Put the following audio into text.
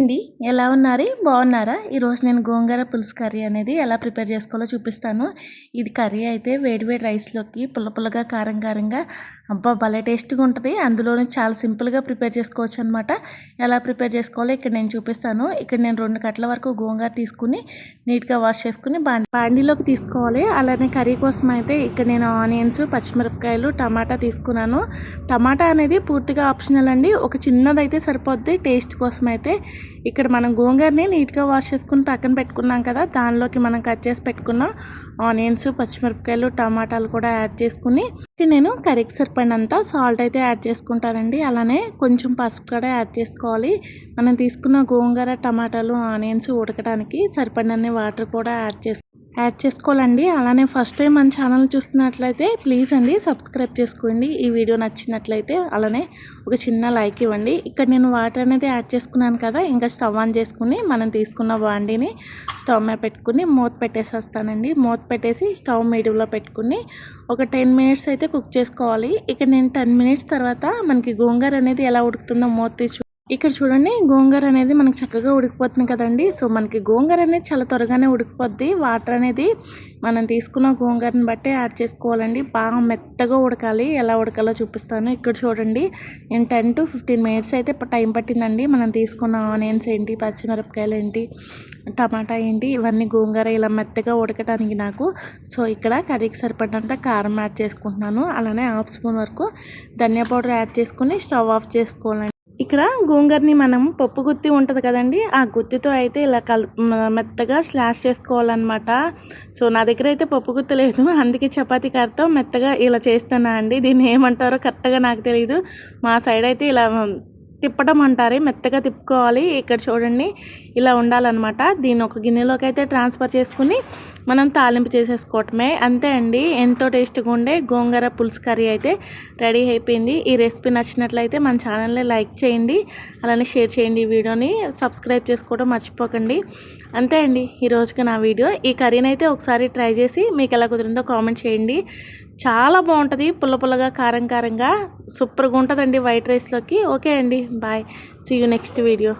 అండి. ఎలా ఉన్నారు? బాగున్నారా? ఈరోజు నేను గోంగూర పులుసు కర్రీ అనేది ఎలా ప్రిపేర్ చేసుకోవాలో చూపిస్తాను. ఇది కర్రీ అయితే వేడివేడి రైస్లోకి పుల్ల పుల్లగా కారం కారంగా అబ్బా భలే టేస్ట్గా ఉంటుంది. అందులోనే చాలా సింపుల్గా ప్రిపేర్ చేసుకోవచ్చు అనమాట ఎలా ప్రిపేర్ చేసుకోవాలో ఇక్కడ నేను చూపిస్తాను. ఇక్కడ నేను రెండు కట్ల వరకు గోంగూర తీసుకుని నీట్గా వాష్ చేసుకుని బాండీలోకి తీసుకోవాలి. అలానే కర్రీ కోసం అయితే ఇక్కడ నేను ఆనియన్స్ పచ్చిమిరపకాయలు టమాటా తీసుకున్నాను. టమాటా అనేది పూర్తిగా ఆప్షనల్ అండి. ఒక చిన్నదైతే సరిపోద్ది. టేస్ట్ కోసం అయితే ఇక్కడ మనం గోంగూరని నీట్గా వాష్ చేసుకుని పక్కన పెట్టుకున్నాం కదా దానిలోకి మనం కట్ చేసి పెట్టుకున్న ఆనియన్స్ పచ్చిమిరపకాయలు టమాటాలు కూడా యాడ్ చేసుకుని నేను కర్రీకి సరిపడినంత సాల్ట్ అయితే యాడ్ చేసుకుంటానండి. అలానే కొంచెం పసుపు కూడా యాడ్ చేసుకోవాలి. మనం తీసుకున్న గోంగూర టమాటాలు ఆనియన్స్ ఉడకడానికి సరిపడినన్ని వాటర్ కూడా యాడ్ చేసుకో యాడ్ చేసుకోవాలండి. అలానే ఫస్ట్ టైం మన ఛానల్ చూస్తున్నట్లయితే ప్లీజ్ అండి సబ్స్క్రైబ్ చేసుకోండి. ఈ వీడియో నచ్చినట్లయితే అలానే ఒక చిన్న లైక్ ఇవ్వండి. ఇక్కడ నేను వాటర్ అనేది యాడ్ చేసుకున్నాను కదా ఇంకా స్టవ్ ఆన్ చేసుకుని మనం తీసుకున్న బాండీని స్టవ్ మీద పెట్టుకుని మూత పెట్టేసేస్తానండి. మూత పెట్టేసి స్టవ్ మీడియంలో పెట్టుకుని ఒక టెన్ మినిట్స్ అయితే కుక్ చేసుకోవాలి. ఇక్కడ నేను టెన్ మినిట్స్ తర్వాత మనకి గోంగూర అనేది ఎలా ఉడుకుతుందో మూత తీసి ఇక్కడ చూడండి గోంగూర అనేది మనకి చక్కగా ఉడికిపోతుంది కదండి. సో మనకి గోంగూర అనేది చాలా త్వరగానే ఉడికిపోద్ది. వాటర్ అనేది మనం తీసుకున్న గోంగూరని బట్టి యాడ్ చేసుకోవాలండి. బాగా మెత్తగా ఉడకాలి. ఎలా ఉడకాలో చూపిస్తాను. ఇక్కడ చూడండి నేను టెన్ టు ఫిఫ్టీన్ మినిట్స్ అయితే టైం పట్టిందండి. మనం తీసుకున్న ఆనియన్స్ ఏంటి పచ్చిమిరపకాయలు ఏంటి టమాటా ఏంటి ఇవన్నీ గోంగూర ఇలా మెత్తగా ఉడకటానికి నాకు. సో ఇక్కడ కర్రీకి సరిపడినంత కారం యాడ్ చేసుకుంటున్నాను. అలానే హాఫ్ స్పూన్ వరకు ధనియా పౌడర్ యాడ్ చేసుకుని స్టవ్ ఆఫ్ చేసుకోవాలండి. ఇక్కడ గోంగూరని మనం పప్పు గుత్తి ఉంటుంది కదండి ఆ గుత్తితో అయితే ఇలా కల్ మెత్తగా స్లాష్ చేసుకోవాలన్నమాట. సో నా దగ్గర అయితే పప్పు గుత్తి లేదు అందుకే చపాతీ కర్రతో మెత్తగా ఇలా చేస్తున్నా అండి. దీన్ని ఏమంటారో కరెక్ట్గా నాకు తెలియదు మా సైడ్ అయితే ఇలా తిప్పడం అంటారు మెత్తగా తిప్పుకోవాలి. ఇక్కడ చూడండి ఇలా ఉండాలన్నమాట. దీన్ని ఒక గిన్నెలోకి అయితే ట్రాన్స్ఫర్ చేసుకుని మనం తాలింపు చేసేసుకోవటమే. అంతే అండి ఎంతో టేస్ట్గా ఉండే గోంగూర పులుసు కర్రీ అయితే రెడీ అయిపోయింది. ఈ రెసిపీ నచ్చినట్లయితే మన ఛానల్ని లైక్ చేయండి అలానే షేర్ చేయండి ఈ వీడియోని. సబ్స్క్రైబ్ చేసుకోవడం మర్చిపోకండి. అంతే అండి ఈరోజుకి నా వీడియో. ఈ కర్రీని అయితే ఒకసారి ట్రై చేసి మీకు ఎలా కుదిరిందో కామెంట్ చేయండి. చాలా బాగుంటుంది. పుల్ల పుల్లగా కారం కారంగా. సూపర్గా ఉంటుందండి వైట్ రైస్లోకి. ఓకే అండి. Bye. See you next video